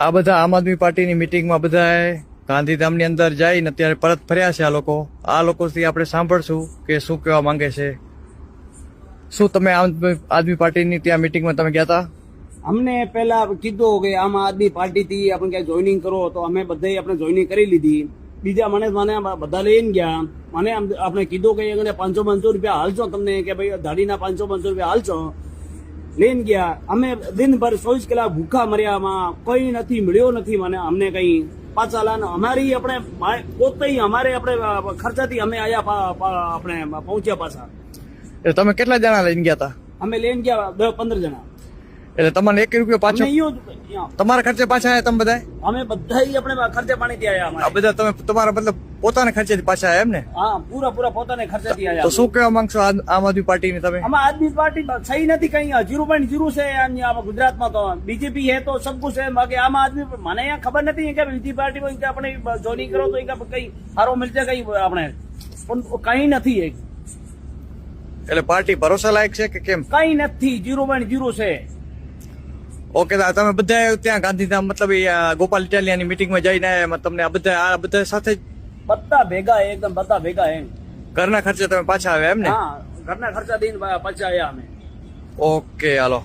આ બધા આમ આદમી પાર્ટીની મિટિંગમાં બધાએ ગાંધીધામની અંદર જઈને અત્યારે પરત ફર્યા છે આ લોકો. આ લોકોથી આપણે સાંભળશું કે શું કહેવા માંગે છે. શું તમે આમ આદમી પાર્ટીની ત્યાં મિટિંગમાં તમે ગયા હતા અમને પહેલા કીધું કે આમ આદમી પાર્ટીથી આપણે ક્યાંય જોઈનિંગ કરો, તો અમે બધાય આપણે જોઈનિંગ કરી લીધી. બીજા મને મને બધા લઈને ગયા. મને આપણે કીધું કે પાંચસો પાંચસો રૂપિયા હાલશો તમને, કે ભાઈ દાઢીના પાંચસો પાંચસો રૂપિયા હાલશો. લઈને ગયા. અમે દિનભર ચોવીસ કલાક ભૂખા મર્યામાં કઈ નથી મળ્યો નથી મને. અમને કઈ પાછા લાન અમારી આપણે પોતે અમારે આપણે ખર્ચાથી અમે આયા આપણે પહોંચ્યા પાછા. એટલે તમે કેટલા જણા લઈને ગયા હતા અમે લઈને ગયા દસ પંદર જણા. એટલે તમને એક રૂપિયો પાછો. તમારા ખર્ચે પાછા આવ્યા તમે બધા અમે બધા આપણે ખર્ચે પાણીથી આયા આ બધા તમે તમારા મતલબ પોતાના ખર્ચે પાછા આવ્યા એમ ને? હા પૂરા પૂરા પોતાને આવ્યા તો શું કહેવા માંગશો આમ આદમી પાર્ટીની તમે? આમ આદમી પાર્ટી સહી નથી કઈ. જીરો પોઈન્ટ જીરો છે ગુજરાતમાં તો. બીજેપી હે તો સબ કુછ હે બાકી આમ આદમી મને અહીંયા ખબર નથી કે બીજી પાર્ટી કોઈ કે આપણે જોઈનિંગ કરો તો કઈ સારો મળશે કઈ આપણે. પણ કઈ નથી એક. એટલે પાર્ટી ભરોસા લાયક છે કે કેમ? કઈ નથી. જીરો પોઈન્ટ જીરો છે. ઓકે તો તમે બધા ત્યાં ગાંધીધામ મતલબ એ ગોપાલ ઇટાલિયાની મિટિંગમાં જઈને તમને આ બધા આ બધા સાથે બધા ભેગા એકદમ બધા ભેગા એમ. ઘરના ખર્ચે તમે પાછા આવ્યા એમ ને? ઘરના ખર્ચા દઈને પાછા આવ્યા અમે. Okay hello.